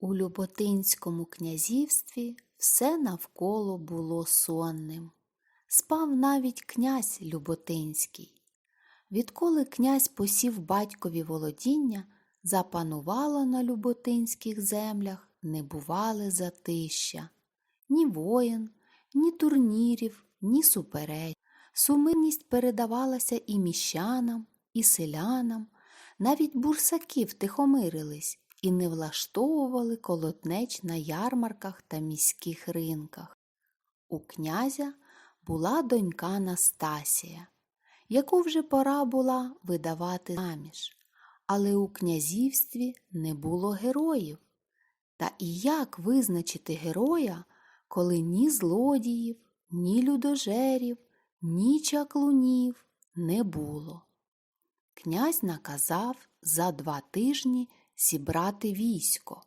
У Люботинському князівстві все навколо було сонним. Спав навіть князь Люботинський. Відколи князь посів батькові володіння, запанувало на Люботинських землях небувале затища. Ні воїн, ні турнірів, ні супереч. Сумирність передавалася і міщанам, і селянам, навіть бурсаки втихомирились і не влаштовували колотнеч на ярмарках та міських ринках. У князя була донька Настасія, яку вже пора була видавати заміж, але у князівстві не було героїв. Та і як визначити героя, коли ні злодіїв, ні людожерів, ні чаклунів не було? Князь наказав за два тижні зібрати військо,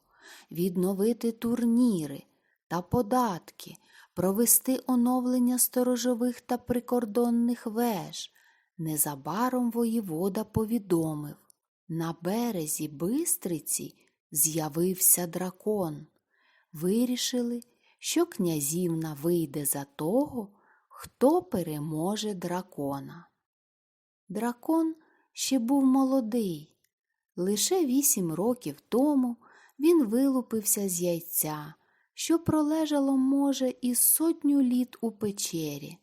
відновити турніри та податки, провести оновлення сторожових та прикордонних веж. Незабаром воєвода повідомив на березі Бистриці з'явився дракон. Вирішили, що князівна вийде за того, хто переможе дракона. Дракон ще був молодий. Лише вісім років тому він вилупився з яйця, що пролежало, може, і сотню літ у печері.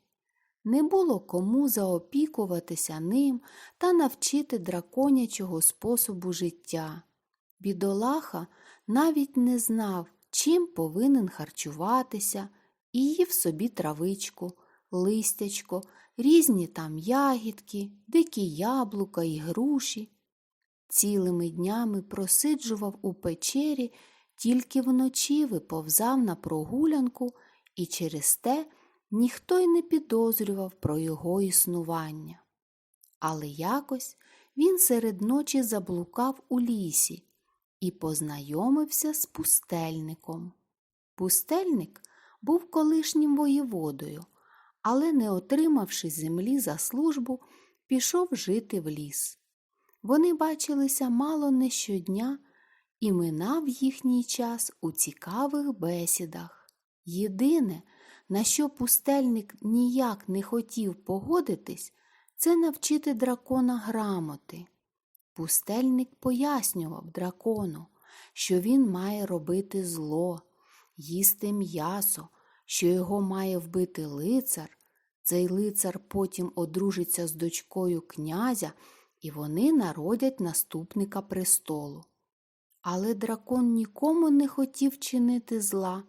Не було кому заопікуватися ним та навчити драконячого способу життя. Бідолаха навіть не знав, чим повинен харчуватися, і їв собі травичку, листячко, різні там ягідки, дикі яблука і груші. Цілими днями просиджував у печері, тільки вночі виповзав на прогулянку, і через те ніхто й не підозрював про його існування. Але якось він серед ночі заблукав у лісі і познайомився з пустельником. Пустельник був колишнім воєводою, але, не отримавши землі за службу, пішов жити в ліс. Вони бачилися мало не щодня, і минав їхній час у цікавих бесідах. Єдине, на що пустельник ніяк не хотів погодитись, це навчити дракона грамоти. Пустельник пояснював дракону, що він має робити зло, їсти м'ясо, що його має вбити лицар. Цей лицар потім одружиться з дочкою князя, і вони народять наступника престолу. Але дракон нікому не хотів чинити зла,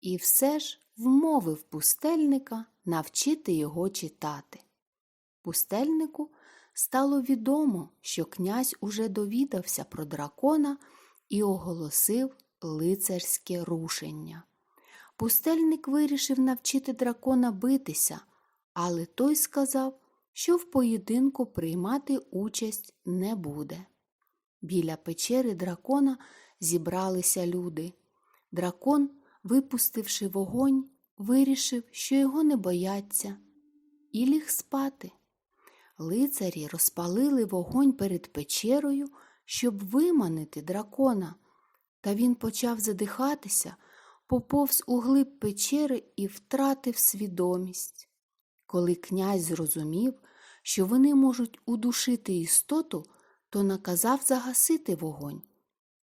і все ж вмовив пустельника навчити його читати. Пустельнику стало відомо, що князь уже довідався про дракона і оголосив лицарське рушення. Пустельник вирішив навчити дракона битися, але той сказав, що в поєдинку приймати участь не буде. Біля печери дракона зібралися люди. Дракон, випустивши вогонь, вирішив, що його не бояться, і ліг спати. Лицарі розпалили вогонь перед печерою, щоб виманити дракона, та він почав задихатися, поповз у глиб печери і втратив свідомість. Коли князь зрозумів, що вони можуть удушити істоту, то наказав загасити вогонь,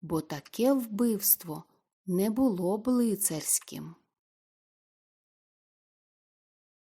бо таке вбивство не було б лицарським.